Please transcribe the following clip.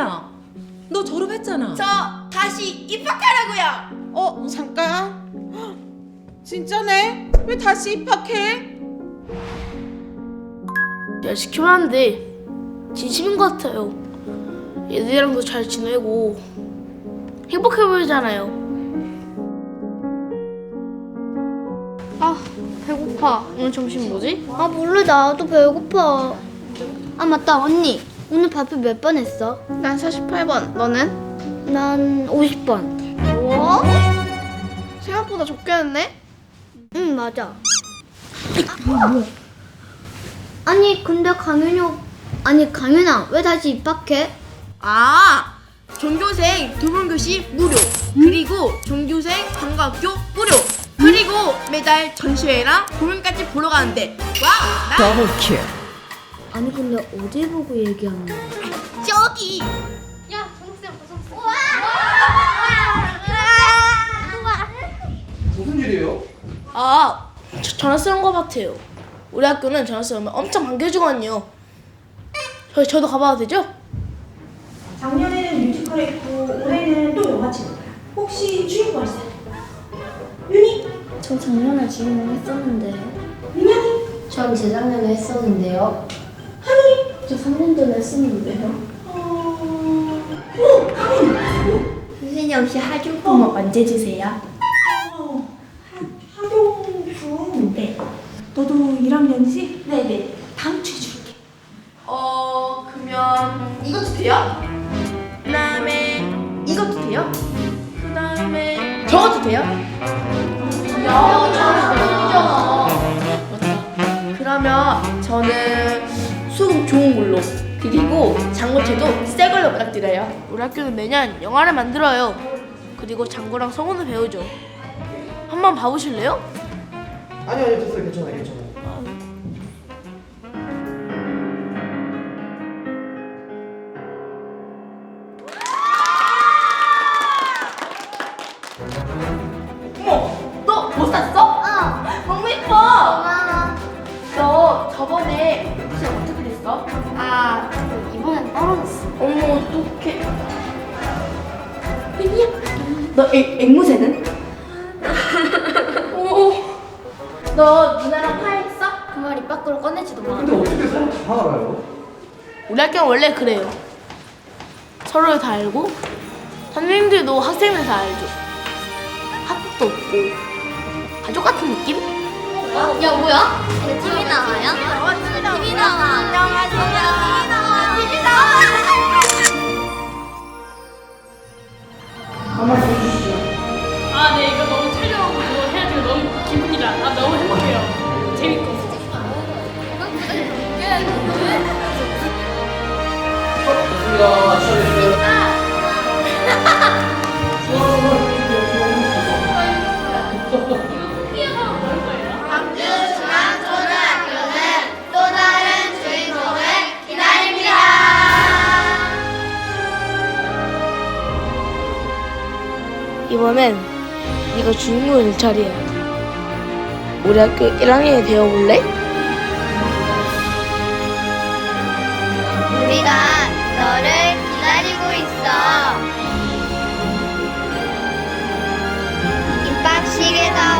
아니야. 너 졸업했잖아. 저 다시 입학하라고요. 어, 잠깐. 헉, 진짜네? 왜 다시 입학해? 내가 시키면 안 돼. 진심인 것 같아요. 얘들이랑도 잘 지내고 행복해 보이잖아요. 아 배고파. 오늘 점심 뭐지? 아 몰라 나도 배고파 아 맞다 언니 오늘 발표 몇 번 했어? 난 48번. 너는? 난 50번 뭐? 생각보다 적게 했네. 응 맞아 아니 근데 강윤이 오- 아니 강윤아 왜 다시 입학해? 아, 종교생 두분 교시 무료. 그리고 종교생 방과학교 무료. 그리고 매달 전시회랑 공연까지 보러 가는데 와, 나 더블 킬. 아니 근데 어디 보고 얘기하는 거야? 저기. 무슨 일이에요? 아 저, 전화 쓰는 거 같아요. 우리 학교는 전화 쓰면 엄청 반겨주거든요. 저 저도 가봐도 되죠? 작년에는 뮤지컬 했고 올해는 또 영화 찍을 거야. 혹시 주인공 있어? 윤희? 저 작년에 주인공 했었는데요 민영이? 전 재작년에 했었는데요? 저 3년 전에 어... 어, 하민! 선생님 혹시 하중품은 언제 주세요? 어, 하, 하경준? 네. 너도 1학년이지? 네네. 다음 주에 줄게. 어, 그러면 이것도 돼요? 그다음에 이것도 돼요? 그다음에 저것도 돼요? 그러면 저는 수급 좋은 걸로 그리고 장고채도 새 걸로 부탁드려요. 우리 학교는 매년 영화를 만들어요. 그리고 장구랑 성우는 배우죠. 한번 봐보실래요? 아니 아니 됐어요 괜찮아요 괜찮아요 어머, 너 못 샀어? 어 너무 예뻐. 고마워 너 저번에 됐어? 아 이번엔 떨어졌어 어머 어떡해. 웬이야? 너 앵, 앵무새는? 어. 너 누나랑 화했어? 그 말 입 밖으로 꺼내지도 마 근데 어떻게 서로 다 알아요? 우리 학교는 원래 그래요. 서로를 다 알고 선생님들도 학생들 다 알죠. 학폭도 없고 가족 같은 느낌? 야 뭐야? 아, 이번엔 네가 주인공을 될 차례야. 우리 학교 1학년이 되어볼래? 우리가 너를 기다리고 있어 입학식에서